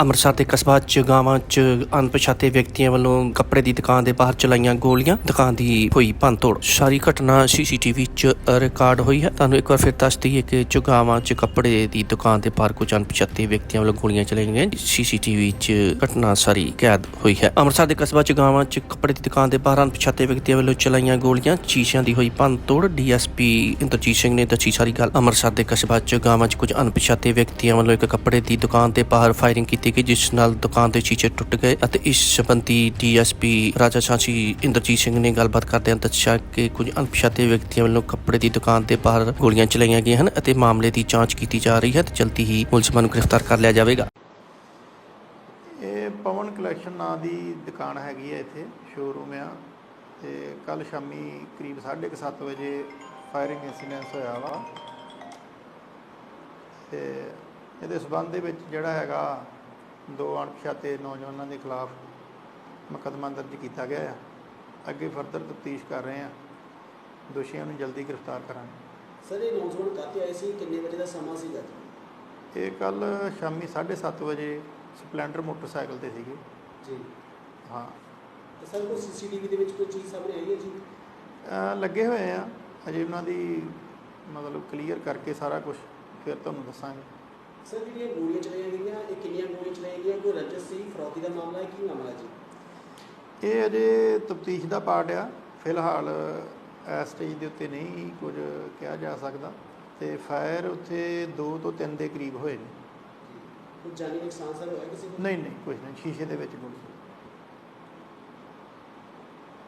ਅੰਮ੍ਰਿਤਸਰ ਦੇ ਕਸਬਾ ਚ, ਗਾਵਾਂ ਚ ਅਣਪਛਾਤੇ ਵਿਅਕਤੀਆਂ ਵੱਲੋਂ ਕੱਪੜੇ ਦੀ ਦੁਕਾਨ ਦੇ ਬਾਹਰ ਚਲਾਈਆਂ ਗੋਲੀਆਂ, ਦੁਕਾਨ ਦੀ ਹੋਈ ਭੰਨਤੋੜ। ਸਾਰੀ ਘਟਨਾ ਸੀਸੀਟੀਵੀ ਚ ਰਿਕਾਰਡ ਹੋਈ ਹੈ। ਤੁਹਾਨੂੰ ਇੱਕ ਵਾਰ ਫਿਰ ਦੱਸ ਦਈਏ ਕਿ ਚੁਗਾਵਾਂ ਚ ਕੱਪੜੇ ਦੀ ਦੁਕਾਨ ਦੇ ਬਾਹਰ ਕੁਝ ਅਣਪਛਾਤੇ ਵਿਅਕਤੀਆਂ ਵੱਲੋਂ ਗੋਲੀਆਂ ਚਲਾਈਆਂ ਗਈਆਂ ਸੀਸੀਟੀਵੀ ਚ ਘਟਨਾ ਸਾਰੀ ਕੈਦ ਹੋਈ ਹੈ। ਅੰਮ੍ਰਿਤਸਰ ਦੇ ਕਸਬਾ ਚ, ਗਾਵਾਂ ਚ ਕੱਪੜੇ ਦੀ ਦੁਕਾਨ ਦੇ ਬਾਹਰ ਅਣਪਛਾਤੇ ਵਿਅਕਤੀਆਂ ਵੱਲੋਂ ਚਲਾਈਆਂ ਗੋਲੀਆਂ ਸ਼ੀਸ਼ਿਆਂ ਦੀ ਹੋਈ ਭੰਨਤੋੜ। ਡੀਐਸਪੀ ਇੰਦਰਜੀਤ ਸਿੰਘ ਨੇ ਦੱਸੀ ਸਾਰੀ ਗੱਲ। ਅੰਮ੍ਰਿਤਸਰ ਦੇ ਕਸਬਾ ਚ, ਗਾਵਾਂ ਚ ਕੁਝ ਅਣਪਛਾਤੇ ਵਿਅਕਤੀਆਂ ਵੱਲੋਂ ਇੱਕ ਕੱਪੜੇ ਦੀ ਦੁਕਾਨ ਦੇ ਬਾਹਰ ਫਾਇਰਿੰਗ ਕੀਤੀ ਗਈ ਜਿਸ ਨਾਲ ਦੁਕਾਨ ਦੇ ਸ਼ੀਸ਼ੇ ਟੁੱਟ ਗਏ ਅਤੇ ਇਸ ਸੰਬੰਧੀ ਡੀਐਸਪੀ ਰਾਜਾ ਸਾਂਸੀ ਇੰਦਰਜੀਤ ਸਿੰਘ ਨੇ ਗੱਲਬਾਤ ਕਰਦਿਆਂ ਦੱਸਿਆ ਕਿ ਕੁਝ ਅਣਪਛਾਤੇ ਵਿਅਕਤੀਆਂ ਵੱਲੋਂ ਕੱਪੜੇ ਦੀ ਦੁਕਾਨ ਦੇ ਬਾਹਰ ਗੋਲੀਆਂ ਚਲਾਈਆਂ ਗਈਆਂ ਹਨ ਅਤੇ ਮਾਮਲੇ ਦੀ ਜਾਂਚ ਕੀਤੀ ਜਾ ਰਹੀ ਹੈ ਤੇ ਜਲਦੀ ਹੀ ਮੁਲਜ਼ਮਾਂ ਨੂੰ ਗ੍ਰਿਫਤਾਰ ਕਰ ਲਿਆ ਜਾਵੇਗਾ। ਇਹ ਪਵਨ ਕਲੈਕਸ਼ਨ ਨਾਂ ਦੀ ਦੁਕਾਨ ਹੈਗੀ ਹੈ ਇੱਥੇ ਸ਼ੋਰੂਮ ਆ। ਤੇ ਕੱਲ ਸ਼ਾਮੀ ਕਰੀਬ 7:30 ਵਜੇ ਫਾਇਰਿੰਗ ਇਨਸੀਡੈਂਸ ਹੋਇਆ ਵਾ। ਤੇ ਇਹਦੇ ਸਬੰਧ ਦੇ ਵਿੱਚ ਜਿਹੜਾ ਹੈਗਾ ਦੋ ਅਣਪਛਾਤੇ ਨੌਜਵਾਨਾਂ ਦੇ ਖਿਲਾਫ ਮੁਕੱਦਮਾ ਦਰਜ ਕੀਤਾ ਗਿਆ ਆ। ਅੱਗੇ ਫਰਦਰ ਤਫਤੀਸ਼ ਕਰ ਰਹੇ ਆ। ਦੋਸ਼ੀਆਂ ਨੂੰ ਜਲਦੀ ਗ੍ਰਿਫਤਾਰ ਕਰਾਂਗੇ। ਸਰ ਇਹ ਨੌਜਵਾਨ ਕਾਤੇ ਆਏ ਸੀ। ਕਿੰਨੇ ਵਜੇ ਦਾ ਸਮਾਂ ਸੀਗਾ? ਇਹ ਕੱਲ ਸ਼ਾਮੀ 7:30 ਵਜੇ ਸਪਲੈਂਡਰ ਮੋਟਰਸਾਈਕਲ ਤੇ ਸੀਗੇ। ਜੀ। ਹਾਂ। ਤੇ ਸਰ ਕੋਈ ਸੀਸੀਟੀਵੀ ਦੇ ਵਿੱਚ ਕੋਈ ਚੀਜ਼ ਸਾਹਮਣੇ ਆਈ ਹੈ ਜੀ? ਅਹ ਲੱਗੇ ਹੋਏ ਆ। ਅਜੇ ਉਹਨਾਂ ਦੀ ਮਤਲਬ ਕਲੀਅਰ ਕਰਕੇ ਸਾਰਾ ਕੁਝ ਫਿਰ ਤੁਹਾਨੂੰ ਦੱਸਾਂਗੇ। ਸਰ ਜਿਹੜੀਆਂ ਗੋਲੀਆਂ ਚਲਾਈਆਂ ਗਈਆਂ ਇਹ ਕਿੰਨੀਆਂ ਗੋਲੀਆਂ ਚਲਾਈਆਂ ਗਈਆਂ ਕੋਈ ਰੰਜਸ ਸੀ ਫਰੌਤੀ ਦਾ ਮਾਮਲਾ ਹੈ ਕੀ ਮਾਮਲਾ ਹੈ ਜੀ? ਇਹ ਅਜੇ ਤਫਤੀਸ਼ ਦਾ ਪਾਰਟ ਆ। ਫਿਲਹਾਲ ਇਸ ਸਟੇਜ ਦੇ ਉੱਤੇ ਨਹੀਂ ਕੁਝ ਕਿਹਾ ਜਾ ਸਕਦਾ ਤੇ ਫਾਇਰ ਉੱਥੇ 2 ਤੋਂ 3 ਦੇ ਕਰੀਬ ਹੋਏ ਨੇ। ਕੋਈ ਜਾਨੀ ਨੁਕਸਾਨ ਸਰ ਹੋਇਆ ਕਿਸੇ ਨੂੰ? ਨਹੀਂ ਨਹੀਂ ਕੁਝ ਨਹੀਂ। ਸ਼ੀਸ਼ੇ ਦੇ ਵਿੱਚ ਗੋਲੀ